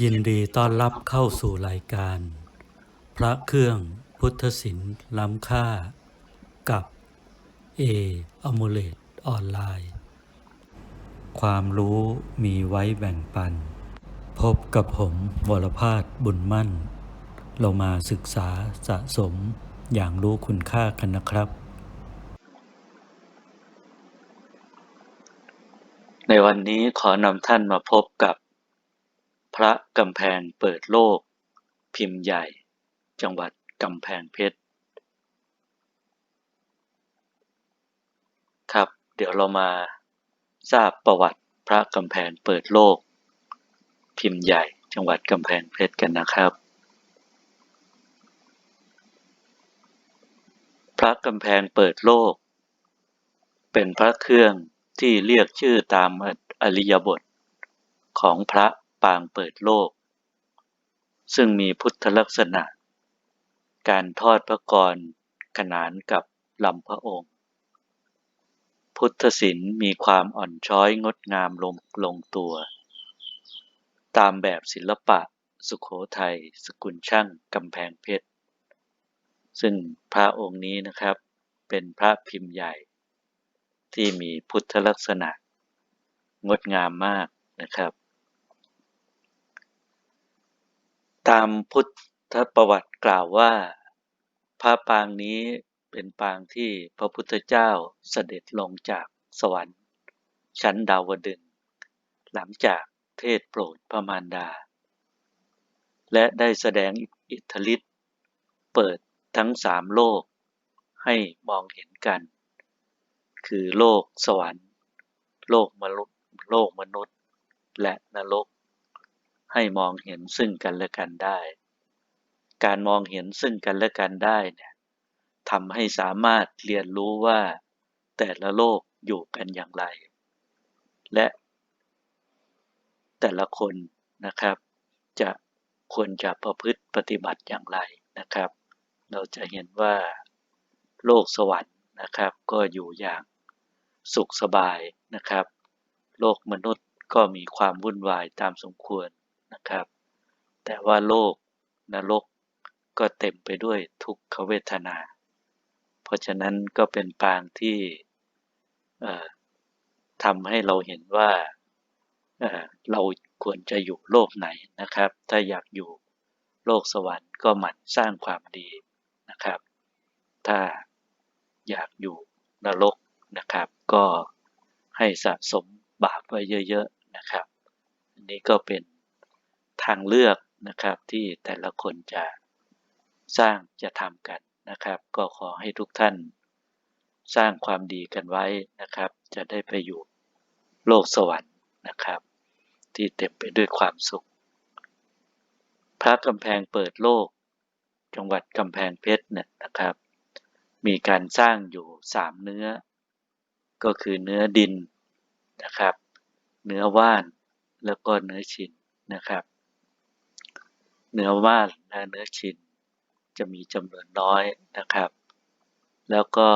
ยินดีต้อนรับเข้าสู่รายการ พระเครื่องพุทธศิลป์ล้ำค่า กับเออมูเลตออนไลน์ ความรู้มีไว้แบ่งปัน พบกับผมวรพาสบุญมั่น เรามาศึกษาสะสมอย่างรู้คุณค่ากันนะครับ ในวันนี้ขอนำท่านมาพบกับ พระกำแพงเปิดโลก พิมพ์ใหญ่ จังหวัดกำแพงเพชร ครับ เดี๋ยวเรามาทราบประวัติพระกำแพงเปิดโลก พิมพ์ใหญ่ จังหวัดกำแพงเพชรกันนะครับ พระกำแพงเปิดโลก เป็นพระเครื่องที่เรียกชื่อตามอริยบทของพระ ปางเปิดโลก ซึ่งมีพุทธลักษณะ การทอดพระกรขนานกับลำพระองค์ พุทธศิลป์มีความอ่อนช้อยงดงามลงลงตัว ตามแบบศิลปะสุขโขทัยสกุลช่างกำแพงเพชร ซึ่งพระองค์นี้นะครับเป็นพระพิมพ์ใหญ่ ที่มีพุทธลักษณะ งดงามมากนะครับ ตามพุทธประวัติกล่าวว่า พระปางนี้เป็นปางที่พระพุทธเจ้าเสด็จลงจากสวรรค์ ชั้นดาวดึง หลังจากเทศโปรดพระมารดา และได้แสดงอิทธิฤทธิ์เปิดทั้งสามโลกให้มองเห็นกัน คือโลกสวรรค์ โลกมนุษย์ โลกมนุษย์ และนรก ให้มองเห็นซึ่งกันและกันได้ การมองเห็นซึ่งกันและกันได้เนี่ยทำให้สามารถเรียนรู้ว่าแต่ละโลกอยู่กันอย่างไร และแต่ละคนนะครับ จะควรจะประพฤติปฏิบัติอย่างไรนะครับ เราจะเห็นว่าโลกสวรรค์นะครับ ก็อยู่อย่างสุขสบายนะครับ โลกมนุษย์ก็มีความวุ่นวายตามสมควร นะครับ แต่ว่าโลกนรกก็เต็มไปด้วยทุกขเวทนา เพราะฉะนั้นก็เป็นปางที่ทำให้เราเห็นว่าเเราควรจะอยู่โลกไหนนะครับ ถ้าอยากอยู่โลกสวรรค์ก็หมั่นสร้างความดีนะครับ ถ้าอยากอยู่นรกนะครับ ก็ให้สะสมบาปไว้เยอะ ๆ นะครับ อันนี้ก็เป็น ทางเลือกนะครับที่แต่ละคนจะสร้างจะทำกันนะครับ ก็ขอให้ทุกท่านสร้างความดีกันไว้นะครับ จะได้ไปอยู่โลกสวรรค์นะครับ ที่เต็มไปด้วยความสุข พระกำแพงเปิดโลก จังหวัดกำแพงเพชรเนี่ยนะครับ มีการสร้างอยู่สามเนื้อ ก็คือเนื้อดินนะครับ เนื้อว่านแล้วก็เนื้อชินนะครับ เนื้อว่านและเนื้อชินจะมีจำนวนน้อยนะครับ แล้วก็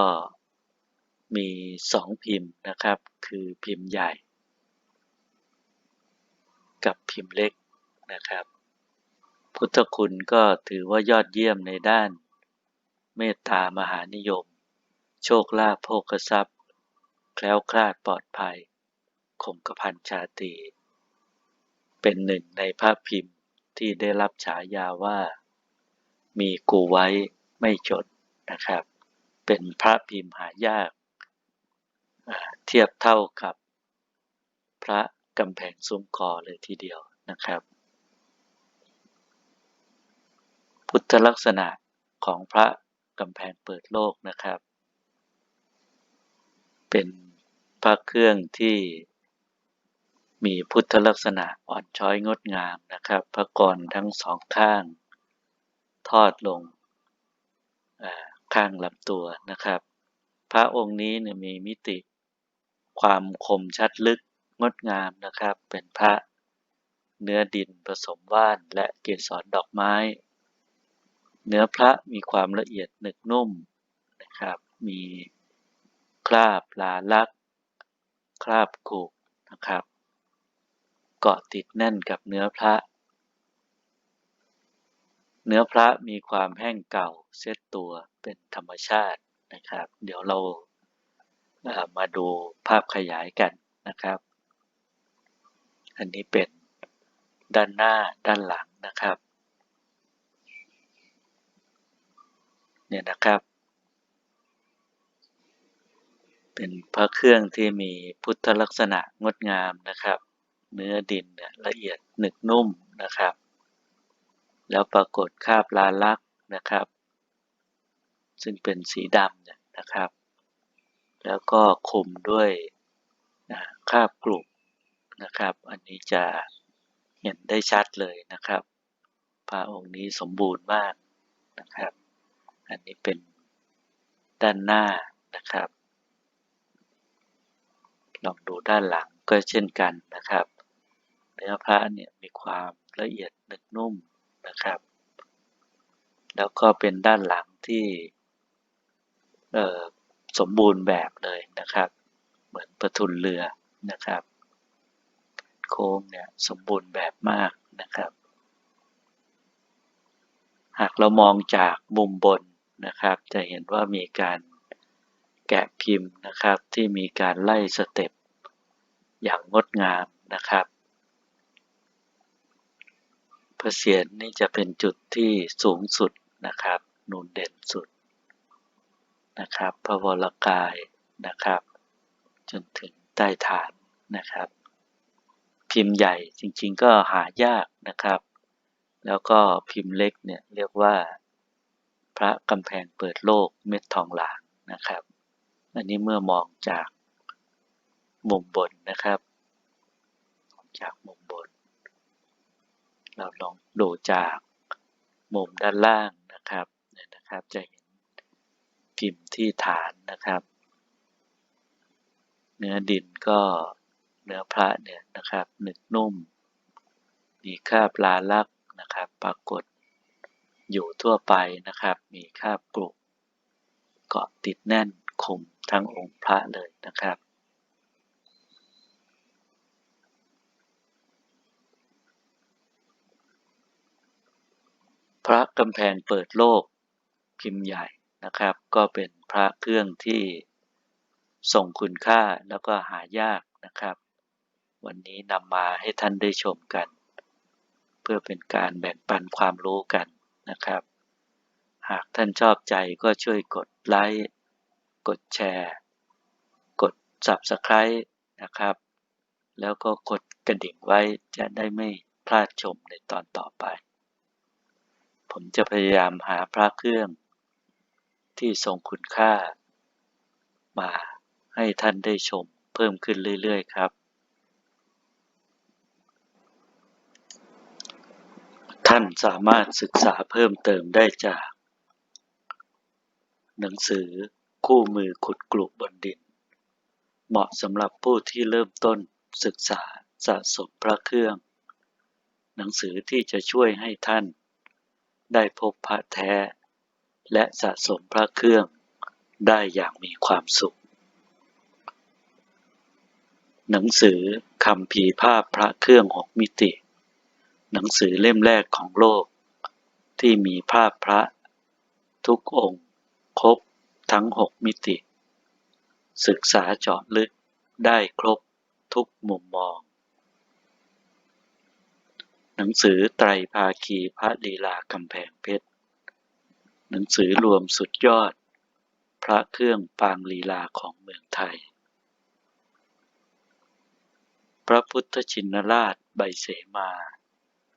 มีสองพิมพ์นะครับ คือพิมพ์ใหญ่ กับพิมพ์เล็กนะครับ พุทธคุณก็ถือว่ายอดเยี่ยมในด้านเมตตามหานิยม โชคลาภโภคทรัพย์ แคล้วคลาดปลอดภัยคงกระพันชาตรีเป็นหนึ่งในภาพพิมพ์ ที่ได้รับฉายาว่า มีกูไว้ไม่จดนะครับ เป็นพระพิมพ์หายาก เทียบเท่ากับพระกำแพงซุ้มกอเลยทีเดียวนะครับ พุทธลักษณะของพระกำแพงเปิดโลกนะครับ เป็นพระเครื่องที่ มีพุทธลักษณะอ่อนช้อยงดงามนะครับ พระกรทั้งสองข้าง ทอดลงข้างลำตัวนะครับ พระองค์นี้เนี่ยมีมิติ ความคมชัดลึกงดงามนะครับ เป็นพระเนื้อดินผสมว่านและเกสรดอกไม้ เนื้อพระมีความละเอียดหนึกนุ่มนะครับ มีคราบลาลัก คราบกุกนะครับ เกาะติดแน่นกับเนื้อพระ เนื้อพระมีความแห้งเก่าเซตตัวเป็นธรรมชาตินะครับ เดี๋ยวเรามาดูภาพขยายกันนะครับ อันนี้เป็นด้านหน้าด้านหลังนะครับ เนี่ยนะครับ เป็นพระเครื่องที่มีพุทธลักษณะงดงามนะครับ เนื้อดินเนี่ยละเอียดหนึบนุ่มนะครับ แล้วปรากฏคราบลาลักนะครับ ซึ่งเป็นสีดำเนี่ยนะครับ แล้วก็คลุมด้วยอ่าคราบกรุบนะครับ อันนี้จะเห็นได้ชัดเลยนะครับพระองค์นี้สมบูรณ์มากนะครับ อันนี้เป็นด้านหน้านะครับ ลองดูด้านหลังก็เช่นกันนะครับ เนื้อพระเนี่ยมีความละเอียดหนึบนุ่มนะครับ แล้วก็เป็นด้านหลังที่สมบูรณ์แบบเลยนะครับ เหมือนประทุนเรือนะครับ โค้งเนี่ยสมบูรณ์แบบมากนะครับ หากเรามองจากมุมบนนะครับ จะเห็นว่ามีการแกะพิมพ์นะครับที่มีการไล่สเต็ปอย่างงดงามนะครับ พระเศียรนี่จะเป็นจุดที่สูงสุดนะครับนูนเด่นสุดนะครับพระวรกายนะครับ จนถึงใต้ฐานนะครับ พิมพ์ใหญ่จริงๆก็หายากนะครับ แล้วก็พิมพ์เล็กเนี่ยเรียกว่า พระกำแพงเปิดโลกเม็ดทองหลางนะครับ อันนี้เมื่อมองจากมุมบนนะครับ จากมุม เราลองดูจากมุมด้านล่างนะครับเนี่ยนะครับ จะเห็นพิมพ์ที่ฐานนะครับ เนื้อดินก็เนื้อพระเนี่ยนะครับหนึบนุ่ม มีคราบลาลักนะครับ ปรากฏอยู่ทั่วไปนะครับ มีคราบกรุเกาะติดแน่นคุมทั้งองค์พระเลยนะครับ พระกำแพงเปิดโลกพิมพ์ใหญ่นะครับ ก็เป็นพระเครื่องที่ทรงคุณค่าแล้วก็หายากนะครับ วันนี้นำมาให้ท่านได้ชมกัน เพื่อเป็นการแบ่งปันความรู้กันนะครับ หากท่านชอบใจก็ช่วยกดไลค์กดแชร์ กด Subscribe นะครับ แล้วก็กดกระดิ่งไว้จะได้ไม่พลาดชมในตอนต่อไป ผมจะพยายามหาพระเครื่อง ที่ทรงคุณค่า มาให้ท่านได้ชมเพิ่มขึ้นเรื่อย ๆ ครับ ท่านสามารถศึกษาเพิ่มเติมได้จาก หนังสือคู่มือขุดกลุบบนดิน เหมาะสำหรับผู้ที่เริ่มต้นศึกษาสะสมพระเครื่อง หนังสือที่จะช่วยให้ท่าน ได้พบพระแท้ และสะสมพระเครื่องได้อย่างมีความสุข หนังสือคำพีภาพพระเครื่องหกมิติ หนังสือเล่มแรกของโลก ที่มีภาพพระ ทุกองค์ครบทั้งหกมิติ ศึกษาเจาะลึกได้ครบทุกมุมมอง หนังสือไตรภาคีพระลีลากำแพงเพชร หนังสือรวมสุดยอด พระเครื่องปางลีลาของเมืองไทย พระพุทธชินราชใบเสมา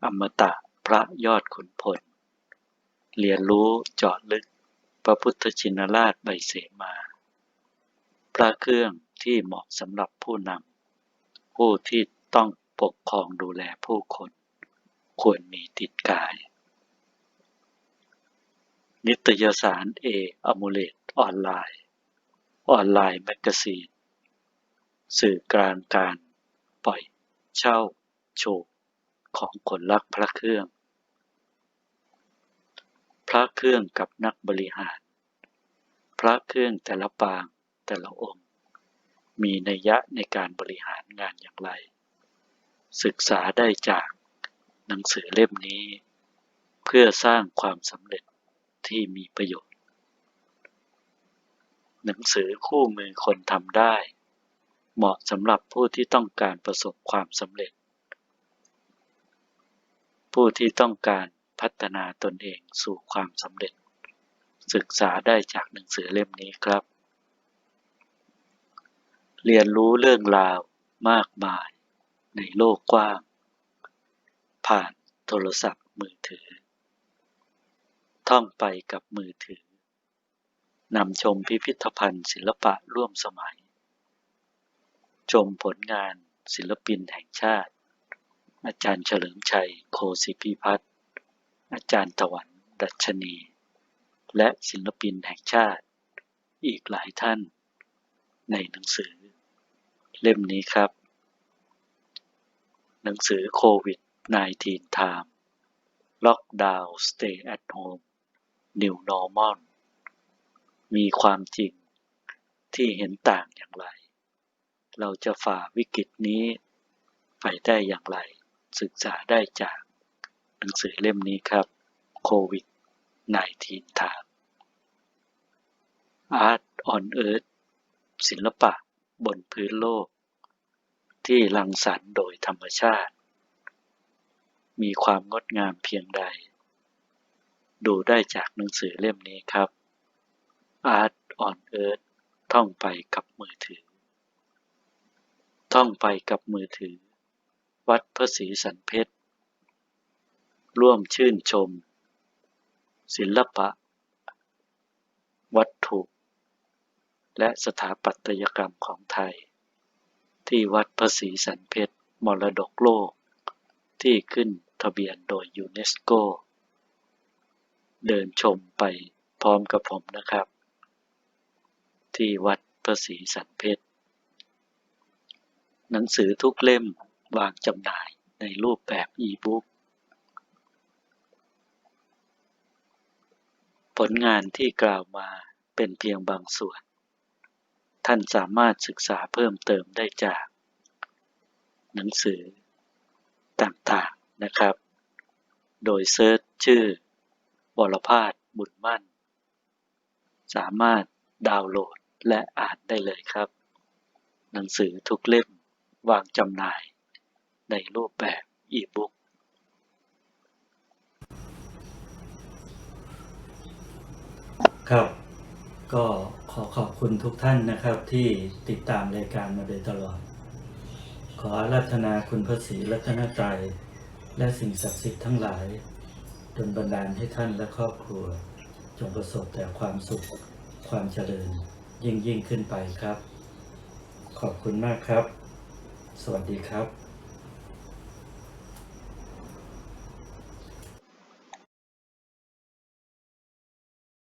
อมตะพระยอดขุนพล เรียนรู้เจาะลึก พระพุทธชินราชใบเสมา พระเครื่องที่เหมาะสำหรับผู้นำผู้ที่ต้องปกครองดูแลผู้คน ควรมีติดกาย นิตยสารเออมูเลตออนไลน์ ออนไลน์แมกกาซีน สื่อกลางการปล่อยเช่า โชว์ของคนรักพระเครื่อง พระเครื่องกับนักบริหาร พระเครื่องแต่ละปางแต่ละองค์ มีนัยยะในการบริหารงานอย่างไร ศึกษาได้จาก หนังสือเล่มนี้ เพื่อสร้างความสำเร็จที่มีประโยชน์ หนังสือคู่มือคนทำได้ เหมาะสำหรับผู้ที่ต้องการประสบความสำเร็จ ผู้ที่ต้องการพัฒนาตนเองสู่ความสำเร็จ ศึกษาได้จากหนังสือเล่มนี้ครับ เรียนรู้เรื่องราวมากมายในโลกกว้าง ผ่านโทรศัพท์มือถือ ท่องไปกับมือถือนำชมพิพิธภัณฑ์ศิลปะร่วมสมัย ชมผลงานศิลปินแห่งชาติ อาจารย์เฉลิมชัยโคสิพิพัฒน์อาจารย์ตะวันดัชนี และศิลปินแห่งชาติ อีกหลายท่าน ในหนังสือ เล่มนี้ครับ หนังสือโควิด -19 Time Lockdown Stay at Home New Normal มีความจริงที่เห็นต่างอย่างไร เราจะฝ่าวิกฤตนี้ไปได้อย่างไร ศึกษาได้จากหนังสือเล่มนี้ครับโควิด -19 Time Art on Earth ศิลปะบนพื้นโลก ที่รังสรรค์โดยธรรมชาติ มีความงดงามเพียงใด ดูได้จากหนังสือเล่มนี้ครับ Art on Earth ท่องไปกับมือถือ ท่องไปกับมือถือ วัดพระศรีสันเพชร ร่วมชื่นชม ศิลปะ วัตถุ และสถาปัตยกรรมของไทย ที่วัดพระศรีสันเพชรมรดกโลกที่ขึ้น ทะเบียนโดยยูเนสโก เดินชมไปพร้อมกับผมนะครับ ที่วัดพระศรีสันเพชร หนังสือทุกเล่มวางจำหน่ายในรูปแบบอีบุ๊กผลงานที่กล่าวมาเป็นเพียงบางส่วน ท่านสามารถศึกษาเพิ่มเติมได้จาก หนังสือต่างๆ นะครับ โดยเซิร์ชชื่อวรพาสบุญมั่น สามารถดาวน์โหลดและอ่านได้เลยครับ หนังสือทุกเล่มวางจำหน่ายในรูปแบบอีบุ๊กครับ ก็ขอขอบคุณทุกท่านนะครับที่ติดตามรายการมาโดยตลอด ขออาราธนาคุณพระศรีรัตนตรัย และสิ่งศักดิ์สิทธิ์ทั้งหลายดลบันดาลให้ท่านและครอบครัว จงประสบแต่ความสุข ความเจริญ ยิ่งยิ่งขึ้นไปครับ ขอบคุณมากครับ สวัสดีครับ